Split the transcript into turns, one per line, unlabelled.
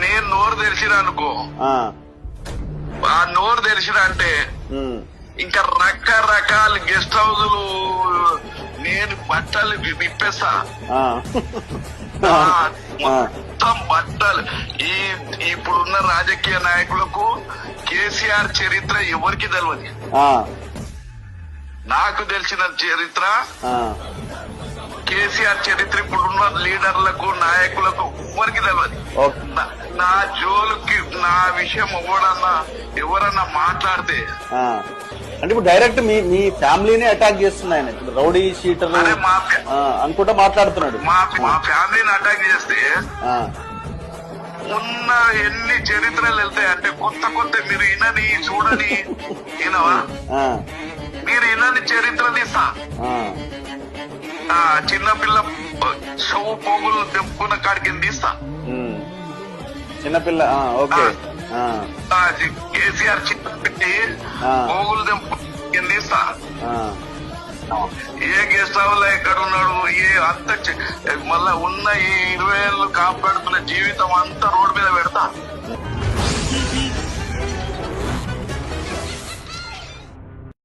నేను నోరు తెరిచిన అనుకో.
ఆ,
నోరు తెరిచిన అంటే ఇంకా రకరకాల గెస్ట్ హౌజులు నేను బట్టలు విప్పేస్తా. మొత్తం బట్టలు. ఈ ఇప్పుడున్న రాజకీయ నాయకులకు కేసీఆర్ చరిత్ర ఎవరికి తెలియదు నాకు తెలిసిన చరిత్ర కేసీఆర్ చరిత్ర ఇప్పుడున్న లీడర్లకు నాయకులకు ఎవరికి తెలియదు నా- జోలుకి నా విషయం ఎవడన్నా ఎవరన్నా మాట్లాడితే.
అంటే ఇప్పుడు డైరెక్ట్ మీ మీ ఫ్యామిలీనే అటాక్ చేస్తుంది ఆయన. ఇప్పుడు రౌడీ ఆ, అనుకుంటా మాట్లాడుతున్నాడు.
మా మా ఫ్యామిలీని అటాక్ చేస్తే ఉన్న ఎన్ని చరిత్రలు వెళ్తాయి అంటే కొత్త కొత్త మీరు వినని చూడని వినవా? మీరు వినని చరిత్ర తీస్తా
ఆ,
చిన్నపిల్ల షవు పోగులు తెంపుకున్న కాడికి తీస్తా.
చిన్నపిల్ల ఓకే.
కేసీఆర్ చిన్న పెట్టి
ఆ.
పోగులు తెంపుకుని తీస్తా. ఏ గెస్ట్ హౌస్ ఎక్కడ ఉన్నాడు ఏ అంత మళ్ళా ఉన్న ఈ ఇరవై ఏళ్ళు కాపాడుతున్న జీవితం అంతా రోడ్డు మీద